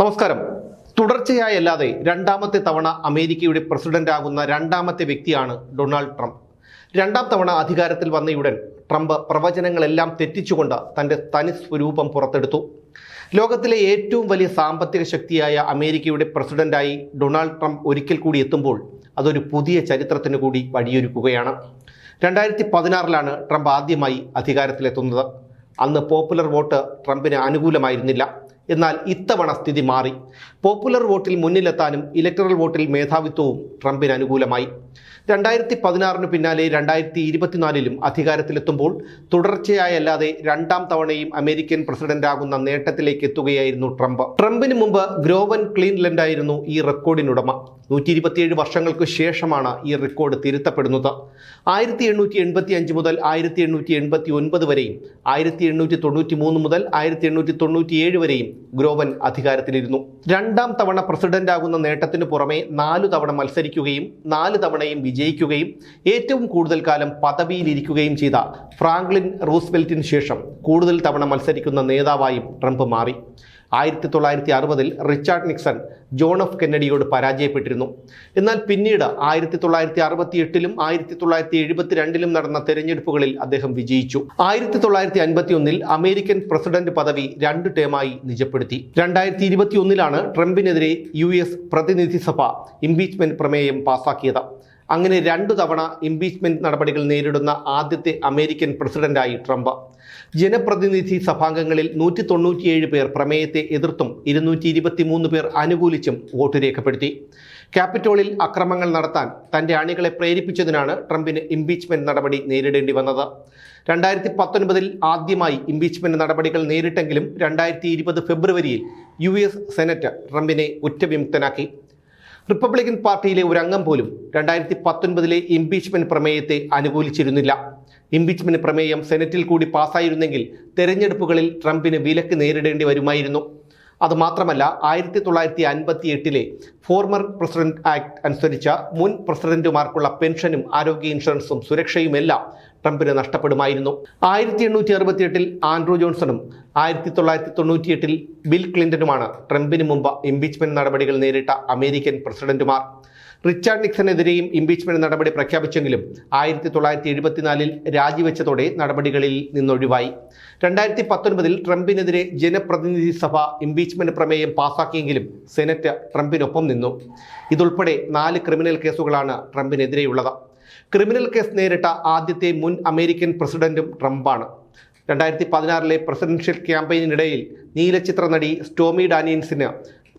നമസ്കാരം. തുടർച്ചയായല്ലാതെ രണ്ടാമത്തെ തവണ അമേരിക്കയുടെ പ്രസിഡന്റ് ആകുന്ന രണ്ടാമത്തെ വ്യക്തിയാണ് ഡൊണാൾഡ് ട്രംപ്. രണ്ടാം തവണ അധികാരത്തിൽ വന്നയുടൻ ട്രംപ് പ്രവചനങ്ങളെല്ലാം തെറ്റിച്ചുകൊണ്ട് തന്റെ തനി സ്വരൂപം പുറത്തെടുത്തു. ലോകത്തിലെ ഏറ്റവും വലിയ സാമ്പത്തിക ശക്തിയായ അമേരിക്കയുടെ പ്രസിഡന്റായി ഡൊണാൾഡ് ട്രംപ് ഒരിക്കൽ കൂടി എത്തുമ്പോൾ അതൊരു പുതിയ ചരിത്രത്തിന് കൂടി വഴിയൊരുക്കുകയാണ്. രണ്ടായിരത്തി പതിനാറിലാണ് ട്രംപ് ആദ്യമായി അധികാരത്തിലെത്തുന്നത്. അന്ന് പോപ്പുലർ വോട്ട് ട്രംപിന് അനുകൂലമായിരുന്നില്ല. എന്നാൽ ഇത്തവണ സ്ഥിതി മാറി. പോപ്പുലർ വോട്ടിൽ മുന്നിലെത്താനും ഇലക്ടറൽ വോട്ടിൽ മേധാവിത്വവും ട്രംപിന് അനുകൂലമായി. രണ്ടായിരത്തി പതിനാറിന് പിന്നാലെ രണ്ടായിരത്തി ഇരുപത്തിനാലിലും അധികാരത്തിലെത്തുമ്പോൾ തുടർച്ചയായല്ലാതെ രണ്ടാം തവണയും അമേരിക്കൻ പ്രസിഡന്റാകുന്ന നേട്ടത്തിലേക്ക് എത്തുകയായിരുന്നു ട്രംപ്. ട്രംപിന് മുമ്പ് ഗ്രോവൻ ക്ലീൻലൻഡ് ആയിരുന്നു ഈ റെക്കോർഡിനുടമ. നൂറ്റി ഇരുപത്തിയേഴ് വർഷങ്ങൾക്ക് ശേഷമാണ് ഈ റെക്കോർഡ് തിരുത്തപ്പെടുന്നത്. ആയിരത്തി എണ്ണൂറ്റി എൺപത്തി അഞ്ച് മുതൽ ആയിരത്തി എണ്ണൂറ്റി എൺപത്തി ഒൻപത് വരെയും ആയിരത്തി എണ്ണൂറ്റി തൊണ്ണൂറ്റി മൂന്ന് മുതൽ ആയിരത്തി എണ്ണൂറ്റി തൊണ്ണൂറ്റി ഏഴ് വരെയും ഗ്രോവൻ അധികാരത്തിലിരുന്നു. രണ്ടാം തവണ പ്രസിഡന്റ് ആകുന്ന നേട്ടത്തിന് പുറമെ നാലു തവണ മത്സരിക്കുകയും നാല് തവണയും വിജയിക്കുകയും ഏറ്റവും കൂടുതൽ കാലം പദവിയിലിരിക്കുകയും ചെയ്ത ഫ്രാങ്ക്ലിൻ റൂസ്വെൽറ്റിന് ശേഷം കൂടുതൽ തവണ മത്സരിക്കുന്ന നേതാവായും ട്രംപ് മാറി. ആയിരത്തി തൊള്ളായിരത്തി അറുപതിൽ റിച്ചാർഡ് നിക്സൺ ജോൺ എഫ് കെന്നഡിയോട് പരാജയപ്പെട്ടിരുന്നു. എന്നാൽ പിന്നീട് ആയിരത്തി തൊള്ളായിരത്തി അറുപത്തി എട്ടിലും ആയിരത്തി തൊള്ളായിരത്തി എഴുപത്തിരണ്ടിലും നടന്ന തെരഞ്ഞെടുപ്പുകളിൽ അദ്ദേഹം വിജയിച്ചു. ആയിരത്തി തൊള്ളായിരത്തി അൻപത്തി ഒന്നിൽ അമേരിക്കൻ പ്രസിഡന്റ് പദവി രണ്ട് ടേമായി നിജപ്പെടുത്തി. രണ്ടായിരത്തി ഇരുപത്തി ഒന്നിലാണ് ട്രംപിനെതിരെ യു എസ് പ്രതിനിധി സഭ ഇംപീച്ച്മെന്റ് പ്രമേയം പാസാക്കിയത്. അങ്ങനെ രണ്ടു തവണ ഇംപീച്ച്മെന്റ് നടപടികൾ നേരിടുന്ന ആദ്യത്തെ അമേരിക്കൻ പ്രസിഡന്റായി ട്രംപ്. ജനപ്രതിനിധി സഭാംഗങ്ങളിൽ നൂറ്റി തൊണ്ണൂറ്റിയേഴ് പേർ പ്രമേയത്തെ എതിർത്തും ഇരുന്നൂറ്റി ഇരുപത്തി മൂന്ന് പേർ അനുകൂലിച്ചും വോട്ട് രേഖപ്പെടുത്തി. ക്യാപിറ്റോളിൽ അക്രമങ്ങൾ നടത്താൻ തന്റെ അണികളെ പ്രേരിപ്പിച്ചതിനാണ് ട്രംപിന് ഇംപീച്ച്മെന്റ് നടപടി നേരിടേണ്ടി വന്നത്. രണ്ടായിരത്തി പത്തൊൻപതിൽ ആദ്യമായി ഇംപീച്ച്മെന്റ് നടപടികൾ നേരിട്ടെങ്കിലും രണ്ടായിരത്തി ഫെബ്രുവരിയിൽ യു സെനറ്റ് ട്രംപിനെ കുറ്റവിമുക്തനാക്കി റിപ്പബ്ലിക്കൻ പാർട്ടിയിലെ ഒരു അംഗം പോലും രണ്ടായിരത്തി പത്തൊൻപതിലെ ഇംപീച്ച്മെന്റ് പ്രമേയത്തെ അനുകൂലിച്ചിരുന്നില്ല. ഇംപീച്ച്മെന്റ് പ്രമേയം സെനറ്റിൽ കൂടി പാസ്സായിരുന്നെങ്കിൽ തെരഞ്ഞെടുപ്പുകളിൽ ട്രംപിന് വിലക്ക് നേരിടേണ്ടി വരുമായിരുന്നു. അതുമാത്രമല്ല ആയിരത്തി തൊള്ളായിരത്തി അൻപത്തി എട്ടിലെ ഫോർമർ പ്രസിഡന്റ് ആക്ട് അനുസരിച്ച മുൻ പ്രസിഡന്റുമാർക്കുള്ള പെൻഷനും ആരോഗ്യ ഇൻഷുറൻസും സുരക്ഷയുമെല്ലാം ട്രംപിന് നഷ്ടപ്പെടുമായിരുന്നു. ആയിരത്തി എണ്ണൂറ്റി അറുപത്തി എട്ടിൽ ആൻഡ്രൂ ജോൺസണും ആയിരത്തി തൊള്ളായിരത്തി തൊണ്ണൂറ്റിയെട്ടിൽ ബിൽ ക്ലിന്റനുമാണ് ട്രംപിന് മുമ്പ് ഇംപീച്ച്മെന്റ് നടപടികൾ നേരിട്ട അമേരിക്കൻ പ്രസിഡന്റുമാർ. റിച്ചാർഡ് നിക്സണെതിരെയും ഇംപീച്ച്മെന്റ് നടപടി പ്രഖ്യാപിച്ചെങ്കിലും ആയിരത്തി തൊള്ളായിരത്തി എഴുപത്തിനാലിൽ രാജിവെച്ചതോടെ നടപടികളിൽ നിന്നൊഴിവായി. രണ്ടായിരത്തി പത്തൊൻപതിൽ ട്രംപിനെതിരെ ജനപ്രതിനിധി സഭ ഇംപീച്ച്മെന്റ് പ്രമേയം പാസാക്കിയെങ്കിലും സെനറ്റ് ട്രംപിനൊപ്പം നിന്നു. ഇതുൾപ്പെടെ നാല് ക്രിമിനൽ കേസുകളാണ് ട്രംപിനെതിരെയുള്ളത്. ക്രിമിനൽ കേസ് നേരിട്ട ആദ്യത്തെ മുൻ അമേരിക്കൻ പ്രസിഡന്റും ട്രംപാണ്. രണ്ടായിരത്തി പതിനാറിലെ പ്രസിഡൻഷ്യൽ ക്യാമ്പയിനിനിടയിൽ നീലചിത്ര നടി സ്റ്റോമി ഡാനിയൻസിന്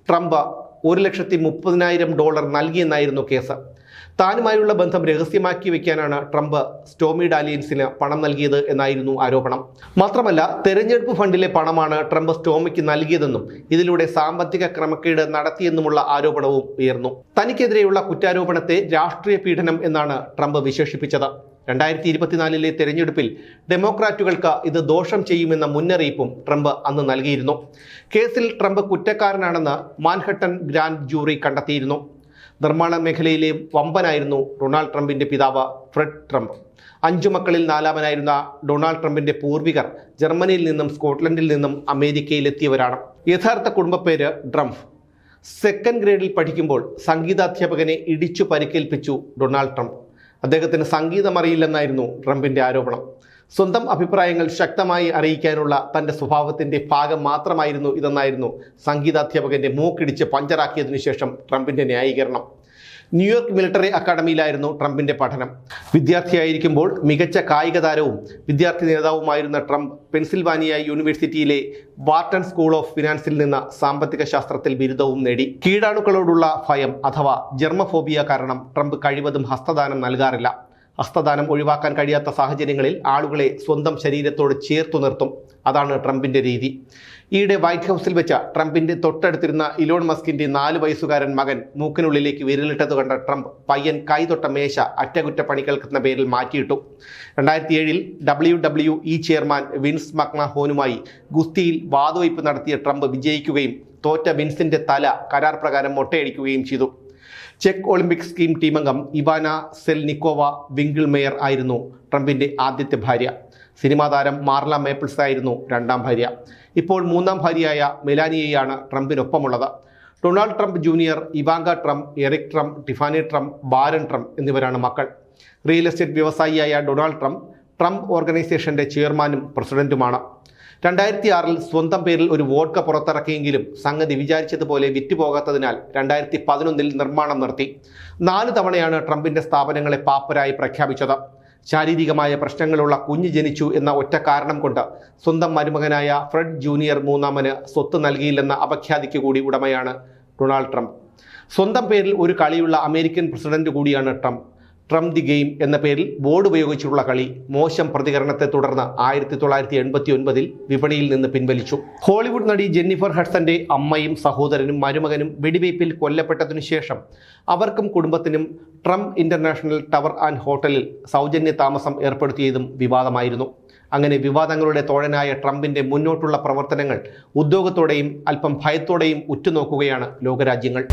ട്രംപ് ഒരു ലക്ഷത്തി മുപ്പതിനായിരം ഡോളർ നൽകിയെന്നായിരുന്നു കേസ്. താനുമായുള്ള ബന്ധം രഹസ്യമാക്കി വയ്ക്കാനാണ് ട്രംപ് സ്റ്റോമി ഡാലിയൻസിന് പണം നൽകിയത് എന്നായിരുന്നു ആരോപണം. മാത്രമല്ല തെരഞ്ഞെടുപ്പ് ഫണ്ടിലെ പണമാണ് ട്രംപ് സ്റ്റോമിക്ക് നൽകിയതെന്നും ഇതിലൂടെ സാമ്പത്തിക ക്രമക്കേട് നടത്തിയെന്നുമുള്ള ആരോപണവും ഉയർന്നു. തനിക്കെതിരെയുള്ള കുറ്റാരോപണത്തെ രാഷ്ട്രീയ പീഡനം എന്നാണ് ട്രംപ് വിശേഷിപ്പിച്ചത്. രണ്ടായിരത്തി ഇരുപത്തിനാലിലെ തെരഞ്ഞെടുപ്പിൽ ഡെമോക്രാറ്റുകൾക്ക് ഇത് ദോഷം ചെയ്യുമെന്ന മുന്നറിയിപ്പും ട്രംപ് അന്ന് നൽകിയിരുന്നു. കേസിൽ ട്രംപ് കുറ്റക്കാരനാണെന്ന് മാൻഹട്ടൻ ഗ്രാൻഡ് ജൂറി കണ്ടെത്തിയിരുന്നു. നിർമ്മാണ മേഖലയിലെ വമ്പനായിരുന്നു ഡൊണാൾഡ് ട്രംപിന്റെ പിതാവ് ഫ്രെഡ് ട്രംപ്. അഞ്ചു മക്കളിൽ നാലാമനായിരുന്ന ഡൊണാൾഡ് ട്രംപിന്റെ പൂർവികർ ജർമ്മനിയിൽ നിന്നും സ്കോട്ട്ലൻഡിൽ നിന്നും അമേരിക്കയിലെത്തിയവരാണ്. യഥാർത്ഥ കുടുംബപ്പേര് ഡ്രംഫ് സെക്കൻഡ് ഗ്രേഡിൽ പഠിക്കുമ്പോൾ സംഗീതാധ്യാപകനെ ഇടിച്ചു പരിക്കേൽപ്പിച്ചു ഡൊണാൾഡ് ട്രംപ്. അദ്ദേഹത്തിന് സംഗീതം അറിയില്ലെന്നായിരുന്നു ട്രംപിന്റെ ആരോപണം. സ്വന്തം അഭിപ്രായങ്ങൾ ശക്തമായി അറിയിക്കാനുള്ള തന്റെ സ്വഭാവത്തിന്റെ ഭാഗം മാത്രമായിരുന്നു ഇതെന്നായിരുന്നു സംഗീതാധ്യാപകന്റെ മൂക്കിടിച്ച് പഞ്ചറാക്കിയതിനു ശേഷം ട്രംപിന്റെ ന്യായീകരണം. ന്യൂയോർക്ക് മിലിറ്ററി അക്കാഡമിയിലായിരുന്നു ട്രംപിന്റെ പഠനം. വിദ്യാർത്ഥിയായിരിക്കുമ്പോൾ മികച്ച കായിക താരവും വിദ്യാർത്ഥി നേതാവുമായിരുന്ന ട്രംപ് പെൻസിൽവാനിയ യൂണിവേഴ്സിറ്റിയിലെ വാർട്ടൺ സ്കൂൾ ഓഫ് ഫിനാൻസിൽ നിന്ന് സാമ്പത്തിക ശാസ്ത്രത്തിൽ ബിരുദവും നേടി. കീടാണുക്കളോടുള്ള ഭയം അഥവാ ജർമ്മഫോബിയ കാരണം ട്രംപ് കഴിവതും ഹസ്തദാനം നൽകാറില്ല. ഹസ്തദാനം ഒഴിവാക്കാൻ കഴിയാത്ത സാഹചര്യങ്ങളിൽ ആളുകളെ സ്വന്തം ശരീരത്തോട് ചേർത്തു നിർത്തും. അതാണ് ട്രംപിന്റെ രീതി. ഈയിടെ വൈറ്റ് ഹൗസിൽ വെച്ച ട്രംപിന്റെ തൊട്ടടുത്തിരുന്ന ഇലോൺ മസ്കിന്റെ നാല് വയസ്സുകാരൻ മകൻ മൂക്കിനുള്ളിലേക്ക് വിരലിട്ടത് കണ്ട ട്രംപ് പയ്യൻ കൈതൊട്ട മേശ അറ്റകുറ്റപ്പണികൾക്കെന്ന പേരിൽ മാറ്റിയിട്ടു. രണ്ടായിരത്തി ഏഴിൽ W W E chairman Vince മക്നഹോനുമായി ഗുസ്തിയിൽ വാതുവയ്പ് നടത്തിയ ട്രംപ് വിജയിക്കുകയും തോറ്റ വിൻസിന്റെ തല കരാർ പ്രകാരം മൊട്ടയടിക്കുകയും ചെയ്തു. ചെക്ക് ഒളിമ്പിക് സ്കീം ടീമംഗം ഇവാന സെൽനിക്കോവ വിങ്കിൾ മേയർ ആയിരുന്നു ട്രംപിന്റെ ആദ്യത്തെ ഭാര്യ. സിനിമാ താരം മാർല മേപ്പിൾസ് ആയിരുന്നു രണ്ടാം ഭാര്യ. ഇപ്പോൾ മൂന്നാം ഭാര്യയായ മെലാനിയയാണ് ട്രംപിനൊപ്പമുള്ളത്. Donald Trump junior Ivanka Trump Eric Trump Tiffany Trump Barron Trump എന്നിവരാണ് മക്കൾ. റിയൽ എസ്റ്റേറ്റ് വ്യവസായിയായ ഡൊണാൾഡ് ട്രംപ് ട്രംപ് ഓർഗനൈസേഷന്റെ ചെയർമാനും പ്രസിഡന്റുമാണ്. രണ്ടായിരത്തി ആറിൽ സ്വന്തം പേരിൽ ഒരു വോഡ്ക പുറത്തിറക്കിയെങ്കിലും സംഗതി വിചാരിച്ചതുപോലെ വിറ്റുപോകാത്തതിനാൽ രണ്ടായിരത്തി പതിനൊന്നിൽ നിർമ്മാണം നിർത്തി. നാല് തവണയാണ് ട്രംപിന്റെ സ്ഥാപനങ്ങളെ പാപ്പരായി പ്രഖ്യാപിച്ചത്. ശാരീരികമായ പ്രശ്നങ്ങളുള്ള കുഞ്ഞ് ജനിച്ചു എന്ന ഒറ്റ കാരണം കൊണ്ട് സ്വന്തം മരുമകനായ ഫ്രെഡ് ജൂനിയർ മൂന്നാമന് സ്വത്ത് നൽകിയില്ലെന്ന അപഖ്യാതിക്ക് കൂടി ഉടമയാണ് ഡൊണാൾഡ് ട്രംപ്. സ്വന്തം പേരിൽ ഒരു കളിയുള്ള അമേരിക്കൻ പ്രസിഡന്റ് കൂടിയാണ് ട്രംപ്. ട്രംപ് ദി ഗെയിം എന്ന പേരിൽ ബോർഡ് ഉപയോഗിച്ചുള്ള കളി മോശം പ്രതികരണത്തെ തുടർന്ന് ആയിരത്തി തൊള്ളായിരത്തി എൺപത്തി ഒൻപതിൽ വിപണിയിൽ നിന്ന് പിൻവലിച്ചു. ഹോളിവുഡ് നടി ജെന്നിഫർ ഹഡ്സന്റെ അമ്മയും സഹോദരനും മരുമകനും വെടിവയ്പിൽ കൊല്ലപ്പെട്ടതിനു ശേഷം അവർക്കും കുടുംബത്തിനും ട്രംപ് ഇന്റർനാഷണൽ ടവർ ആൻഡ് ഹോട്ടലിൽ സൗജന്യ താമസം ഏർപ്പെടുത്തിയതും വിവാദമായിരുന്നു. അങ്ങനെ വിവാദങ്ങളുടെ തോഴനായ ട്രംപിന്റെ മുന്നോട്ടുള്ള പ്രവർത്തനങ്ങൾ ഉദ്യോഗത്തോടെയും അല്പം ഭയത്തോടെയും ഉറ്റുനോക്കുകയാണ് ലോകരാജ്യങ്ങൾ.